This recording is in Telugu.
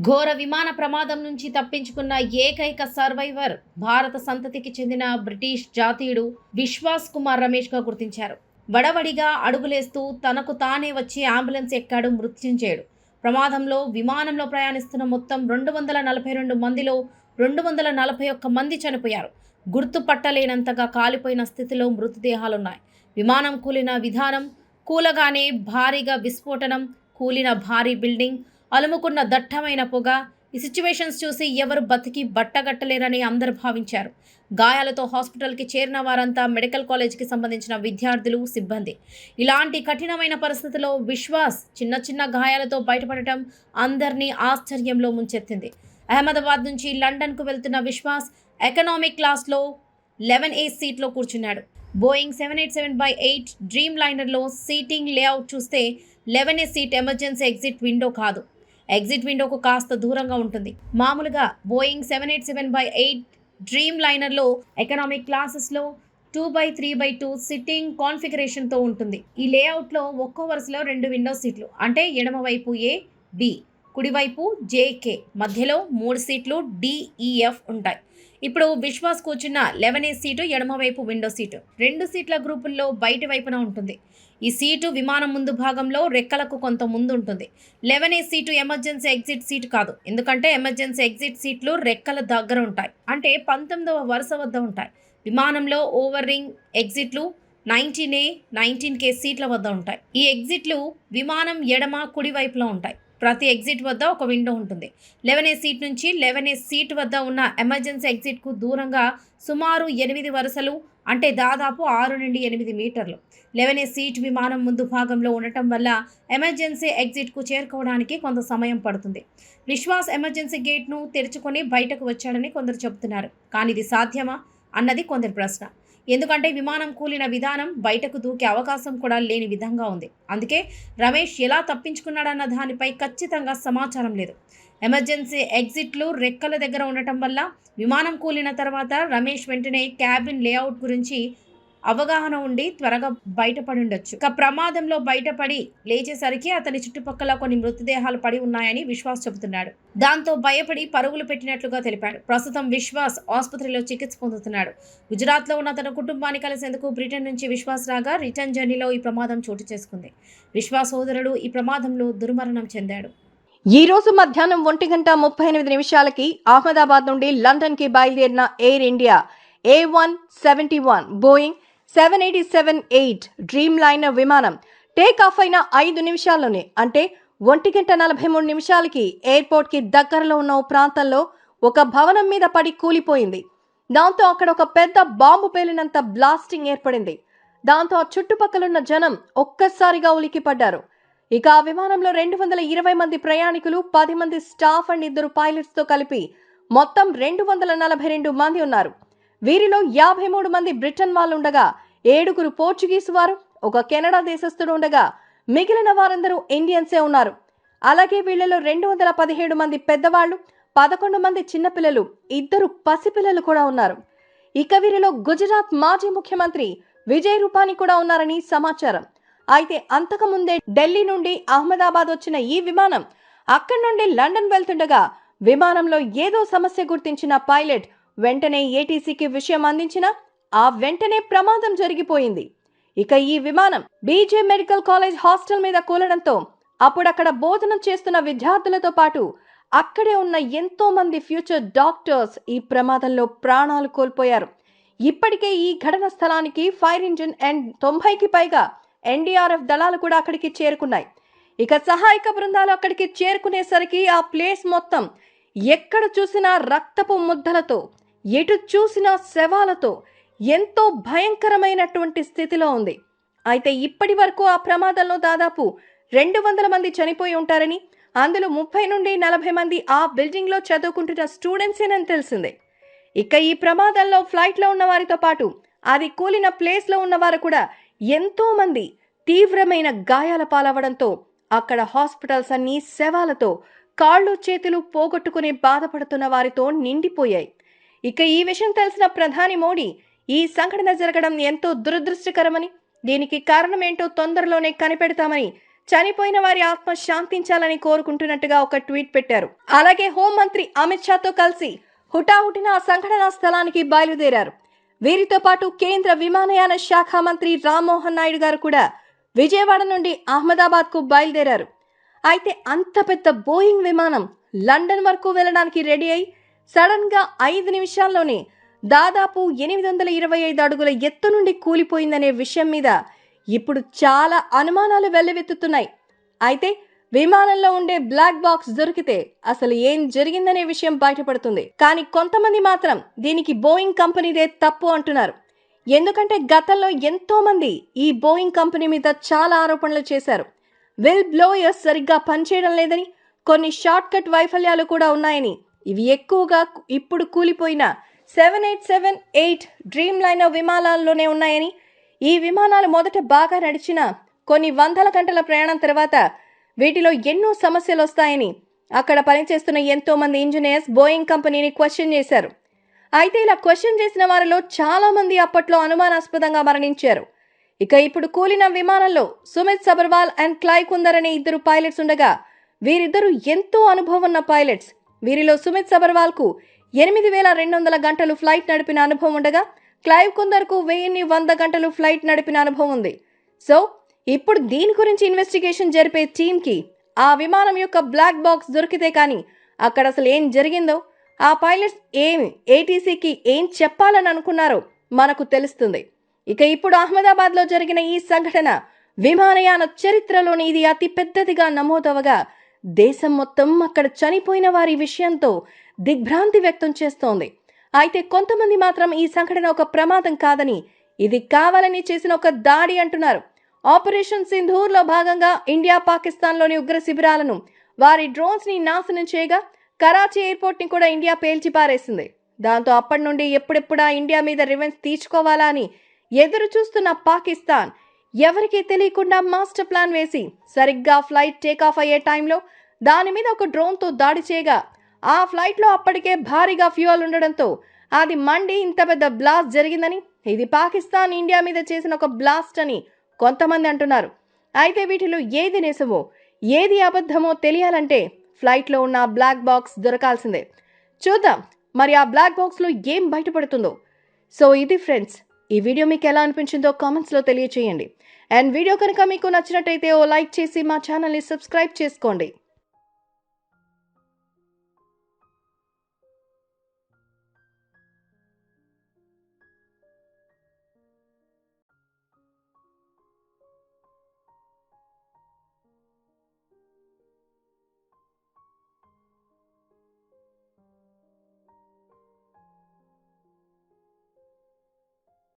ఘోర విమాన ప్రమాదం నుంచి తప్పించుకున్న ఏకైక సర్వైవర్ భారత సంతతికి చెందిన బ్రిటిష్ జాతీయుడు విశ్వాస్ కుమార్ రమేష్గా గుర్తించారు. వడవడిగా అడుగులేస్తూ తనకు తానే వచ్చి అంబులెన్స్ ఎక్కాడు మృత్యుంచేడు ప్రమాదంలో విమానంలో ప్రయాణిస్తున్న మొత్తం రెండు వందల నలభై రెండు మందిలో రెండు వందల నలభై ఒక్క మంది చనిపోయారు. గుర్తుపట్టలేనంతగా కాలిపోయిన స్థితిలో మృతదేహాలున్నాయి. విమానం కూలిన విధానం కూలగానే భారీగా విస్ఫోటనం కూలిన భారీ బిల్డింగ్ అలుముకున్న దట్టమైన పొగ ఈ సిచ్యువేషన్స్ చూసి ఎవరు బతికి బట్టగట్టలేరని అందరు భావించారు. గాయాలతో హాస్పిటల్కి చేరిన వారంతా మెడికల్ కాలేజ్కి సంబంధించిన విద్యార్థులు సిబ్బంది. ఇలాంటి కఠినమైన పరిస్థితిలో విశ్వాస్ చిన్న చిన్న గాయాలతో బయటపడటం అందరినీ ఆశ్చర్యంలో ముంచెత్తింది. అహ్మదాబాద్ నుంచి లండన్కు వెళ్తున్న విశ్వాస్ ఎకనామిక్ క్లాస్లో లెవెన్ ఏ సీట్లో కూర్చున్నాడు. Boeing seven eight seven by eight dream లైనర్లో seating layout చూస్తే eleven A seat emergency exit window కాదు. ఎగ్జిట్ విండోకు కాస్త దూరంగా ఉంటుంది. మామూలుగా Boeing seven eight seven by eight dream లైనర్లో economic క్లాసెస్లో two by three by two sitting కాన్ఫిగరేషన్తో ఉంటుంది. ఈ లేఅవుట్లో ఒక్కో వరుసలో రెండు విండో సీట్లు. అంటే ఎడమవైపు ఏ బి. కుడివైపు జేకే మధ్యలో మూడు సీట్లు డిఈఎఫ్ ఉంటాయి. ఇప్పుడు విశ్వాస్ కూర్చున్న లెవెన్ ఏ సీటు ఎడమవైపు విండో సీటు. రెండు సీట్ల గ్రూపుల్లో బయటి వైపున ఉంటుంది. ఈ సీటు విమానం ముందు భాగంలో రెక్కలకు కొంత ముందు ఉంటుంది eleven A seat emergency exit seat కాదు. ఎందుకంటే ఎమర్జెన్సీ ఎగ్జిట్ సీట్లు రెక్కల దగ్గర ఉంటాయి. అంటే పంతొమ్మిదవ వరుస వద్ద ఉంటాయి. విమానంలో ఓవర్ రింగ్ ఎగ్జిట్లు నైన్టీన్ ఏ నైన్టీన్ కే సీట్ల వద్ద ఉంటాయి. ఈ ఎగ్జిట్లు విమానం ఎడమ కుడి వైపులో ఉంటాయి. ప్రతి ఎగ్జిట్ వద్ద ఒక విండో ఉంటుంది. లెవెన్ ఏ సీట్ నుంచి లెవెన్ ఏ సీట్ వద్ద ఉన్న ఎమర్జెన్సీ ఎగ్జిట్కు దూరంగా సుమారు ఎనిమిది వరుసలు అంటే దాదాపు ఆరు నుండి ఎనిమిది మీటర్లు. లెవెన్ ఏ సీట్ విమానం ముందు భాగంలో ఉండటం వల్ల ఎమర్జెన్సీ ఎగ్జిట్కు చేరుకోవడానికి కొంత సమయం పడుతుంది. విశ్వాస్ ఎమర్జెన్సీ గేట్ను తెరుచుకొని బయటకు వచ్చాడని కొందరు చెబుతున్నారు. కానీ ఇది సాధ్యమా? అన్నది కొందరి ప్రశ్న. ఎందుకంటే విమానం కూలిన విధానం బయటకు దూకే అవకాశం కూడా లేని విధంగా ఉంది. అందుకే రమేష్ ఎలా తప్పించుకున్నాడన్న దానిపై ఖచ్చితంగా సమాచారం లేదు. ఎమర్జెన్సీ ఎగ్జిట్లు రెక్కల దగ్గర ఉండటం వల్ల విమానం కూలిన తర్వాత రమేష్ వెంటనే క్యాబిన్ లేఅవుట్ గురించి అవగాహన ఉండి త్వరగా బయటపడి ఉండొచ్చు. ఇక ప్రమాదంలో బయటపడి లేచేసరికి అతని చుట్టుపక్కల కొన్ని మృతదేహాలు పడి ఉన్నాయని విశ్వాస్ చెబుతున్నాడు. దాంతో భయపడి పరుగులు పెట్టినట్లుగా తెలిపాడు. ప్రస్తుతం విశ్వాస్ ఆసుపత్రిలో చికిత్స పొందుతున్నాడు. గుజరాత్లో ఉన్న తన కుటుంబాన్ని కలిసేందుకు బ్రిటన్ నుంచి విశ్వాస్ రాగా రిటర్న్ జర్నీలో ఈ ప్రమాదం చోటు చేసుకుంది. విశ్వాస్ సోదరుడు ఈ ప్రమాదంలో దుర్మరణం చెందాడు. ఈ రోజు మధ్యాహ్నం ఒంటి గంట ముప్పై ఎనిమిది నిమిషాలకి అహ్మదాబాద్ నుండి లండన్కి బయలుదేరిన Air India A one seventy one Boeing seven eighty seven eight dreamliner విమానం టేక్ ఆఫ్ అయిన ఐదు నిమిషాల్లోనే అంటే ఒంటి గంట నలభై మూడు నిమిషాలకి ఎయిర్పోర్ట్కి దగ్గరలో ఉన్న ఓ ప్రాంతంలో ఒక భవనం మీద పడి కూలిపోయింది. దాంతో అక్కడ ఒక పెద్ద బాంబు పేలినంత బ్లాస్టింగ్ ఏర్పడింది. దాంతో ఆ చుట్టుపక్కలున్న జనం ఒక్కసారిగా ఉలికిపడ్డారు ఇక ఆ విమానంలో రెండు వందల ఇరవై మంది ప్రయాణికులు పది మంది స్టాఫ్ అండ్ ఇద్దరు పైలట్స్తో కలిపి మొత్తం రెండు వందల నలభై రెండు మంది ఉన్నారు. వీరిలో యాభై మూడు మంది బ్రిటన్ వాళ్ళు ఉండగా ఏడుగురు పోర్చుగీస్ వారు ఒక కెనడా దేశస్థుడు ఉండగా మిగిలిన వారందరూ ఇండియన్సే ఉన్నారు. అలాగే వీళ్ళలో రెండు వందల పదిహేడు మంది పెద్దవాళ్ళు పదకొండు మంది చిన్నపిల్లలు ఇద్దరు పసిపిల్లలు కూడా ఉన్నారు. ఇక వీరిలో గుజరాత్ మాజీ ముఖ్యమంత్రి విజయ్ రూపానీ కూడా ఉన్నారని సమాచారం. అయితే అంతకుముందే ఢిల్లీ నుండి అహ్మదాబాద్ వచ్చిన ఈ విమానం అక్కడి నుండి లండన్ వెళ్తుండగా విమానంలో ఏదో సమస్య గుర్తించిన పైలట్ వెంటనే ఏటీసీకి విషయం అందించిన ఆ వెంటనే ప్రమాదం జరిగిపోయింది. ఇక ఈ విమానం బీజే మెడికల్ కాలేజ్ హాస్టల్ మీద కూలడంతో అప్పుడక్కడ బోధనం బోధన చేస్తున్న విద్యార్థులతో పాటు అక్కడే ఉన్న ఎంతో మంది ఫ్యూచర్ డాక్టర్స్ ఈ ప్రమాదంలో ప్రాణాలు కోల్పోయారు. ఇప్పటికే ఈ ఘటన స్థలానికి ఫైర్ ఇంజిన్ అండ్ తొంభైకి పైగా ఎన్డీఆర్ఎఫ్ దళాలు కూడా అక్కడికి చేరుకున్నాయి. ఇక సహాయక బృందాలు అక్కడికి చేరుకునేసరికి ఆ ప్లేస్ మొత్తం ఎక్కడ చూసినా రక్తపు ముద్దలతో ఎటు చూసినా శవాలతో ఎంతో భయంకరమైనటువంటి స్థితిలో ఉంది. అయితే ఇప్పటి వరకు ఆ ప్రమాదంలో దాదాపు రెండు వందల మంది చనిపోయి ఉంటారని అందులో ముప్పై నుండి నలభై మంది ఆ బిల్డింగ్లో చదువుకుంటున్న స్టూడెంట్సేనని తెలిసిందే. ఇక ఈ ప్రమాదంలో ఫ్లైట్లో ఉన్న వారితో పాటు అది కూలిన ప్లేస్లో ఉన్నవారు కూడా ఎంతోమంది తీవ్రమైన గాయాల పాలవడంతో అక్కడ హాస్పిటల్స్ అన్నీ శవాలతో కాళ్ళు చేతులు పోగొట్టుకుని బాధపడుతున్న వారితో నిండిపోయాయి. ఇక ఈ విషయం తెలిసిన ప్రధాని మోడీ ఈ సంఘటన జరగడం ఎంతో దురదృష్టకరమని దీనికి కారణమేంటో తొందరలోనే కనిపెడతామని చనిపోయిన వారి ఆత్మ శాంతించాలని కోరుకుంటున్నట్టుగా ఒక ట్వీట్ పెట్టారు. అలాగే హోంమంత్రి అమిత్ షాతో కలిసి హుటాహుటిన ఆ సంఘటనా స్థలానికి బయలుదేరారు. వీరితో పాటు కేంద్ర విమానయాన శాఖ మంత్రి రామ్మోహన్ నాయుడు గారు కూడా విజయవాడ నుండి అహ్మదాబాద్కు బయలుదేరారు. అయితే అంత పెద్ద బోయింగ్ విమానం లండన్ వరకు వెళ్ళడానికి రెడీ అయి సడన్గా ఐదు నిమిషాల్లోనే దాదాపు ఎనిమిది వందల ఇరవై ఐదు అడుగుల ఎత్తు నుండి కూలిపోయిందనే విషయం మీద ఇప్పుడు చాలా అనుమానాలు వెల్లువెత్తుతున్నాయి. అయితే విమానంలో ఉండే బ్లాక్ బాక్స్ దొరికితే అసలు ఏం జరిగిందనే విషయం బయటపడుతుంది. కానీ కొంతమంది మాత్రం దీనికి బోయింగ్ కంపెనీదే తప్పు అంటున్నారు. ఎందుకంటే గతంలో ఎంతో మంది ఈ బోయింగ్ కంపెనీ మీద చాలా ఆరోపణలు చేశారు. విల్ బ్లోయర్స్ సరిగ్గా పనిచేయడం లేదని కొన్ని షార్ట్ కట్ వైఫల్యాలు కూడా ఉన్నాయని ఇవి ఎక్కువగా ఇప్పుడు కూలిపోయిన seven eight seven eight dreamliner విమానాల్లోనే ఉన్నాయని ఈ విమానాలు మొదట బాగా నడిచిన కొన్ని వందల గంటల ప్రయాణం తర్వాత వీటిలో ఎన్నో సమస్యలు వస్తాయని అక్కడ పనిచేస్తున్న ఎంతో మంది ఇంజనీర్స్ బోయింగ్ కంపెనీని క్వశ్చన్ చేశారు. అయితే ఇలా క్వశ్చన్ చేసిన వారిలో చాలా మంది అప్పట్లో అనుమానాస్పదంగా మరణించారు. ఇక ఇప్పుడు కూలిన విమానంలో సుమిత్ సబర్వాల్ అండ్ క్లై కుందర్ అనే ఇద్దరు పైలట్స్ ఉండగా వీరిద్దరూ ఎంతో అనుభవం ఉన్న పైలట్స్. వీరిలో సుమిత్ సబర్వాల్కు ఎనిమిది వేల రెండు వందల గంటలు ఫ్లైట్ నడిపిన అనుభవం ఉండగా క్లైవ్ కుందర్కు వెయ్యిన్ని వంద గంటలు ఫ్లైట్ నడిపిన అనుభవం ఉంది. సో ఇప్పుడు దీని గురించి ఇన్వెస్టిగేషన్ జరిపే టీంకి ఆ విమానం యొక్క బ్లాక్ బాక్స్ దొరికితే కానీ అక్కడ అసలు ఏం జరిగిందో ఆ పైలట్స్ ఏమి ఏటీసీకి ఏం చెప్పాలని అనుకున్నారో మనకు తెలుస్తుంది. ఇక ఇప్పుడు అహ్మదాబాద్లో జరిగిన ఈ సంఘటన విమానయాన చరిత్రలోని ఇది అతి పెద్దదిగా నమోదవగా దేశం మొత్తం అక్కడ చనిపోయిన వారి విషయంతో దిగ్భ్రాంతి వ్యక్తం చేస్తోంది. అయితే కొంతమంది మాత్రం ఈ సంఘటన ఒక ప్రమాదం కాదని ఇది కావాలని చేసిన ఒక దాడి అంటున్నారు. ఆపరేషన్ సింధూర్లో భాగంగా ఇండియా పాకిస్తాన్లోని ఉగ్ర శిబిరాలను వారి డ్రోన్స్ని నాశనం చేయగా కరాచీ ఎయిర్పోర్ట్ని కూడా ఇండియా పేల్చి పారేసింది. దాంతో అప్పటి నుండి ఎప్పుడెప్పుడా ఇండియా మీద రివెంజ్ తీర్చుకోవాలా అని ఎదురు చూస్తున్న పాకిస్తాన్ ఎవరికీ తెలియకుండా మాస్టర్ ప్లాన్ వేసి సరిగ్గా ఫ్లైట్ టేకాఫ్ అయ్యే టైంలో దాని మీద ఒక డ్రోన్తో దాడి చేయగా ఆ ఫ్లైట్లో అప్పటికే భారీగా ఫ్యూయల్ ఉండడంతో అది మండి ఇంత పెద్ద బ్లాస్ట్ జరిగిందని ఇది పాకిస్తాన్ ఇండియా మీద చేసిన ఒక బ్లాస్ట్ అని కొంతమంది అంటున్నారు. అయితే వీటిలో ఏది నిజమో ఏది అబద్ధమో తెలియాలంటే ఫ్లైట్లో ఉన్న బ్లాక్ బాక్స్ దొరకాల్సిందే. చూద్దాం మరి ఆ బ్లాక్ బాక్స్లో ఏం బయటపడుతుందో. సో ఇది ఫ్రెండ్స్ ఈ వీడియో మీకు ఎలా అనిపించిందో కామెంట్స్లో తెలియచేయండి. అండ్ వీడియో కనుక మీకు నచ్చినట్టయితే ఓ లైక్ చేసి మా ఛానల్ని సబ్స్క్రైబ్ చేసుకోండి.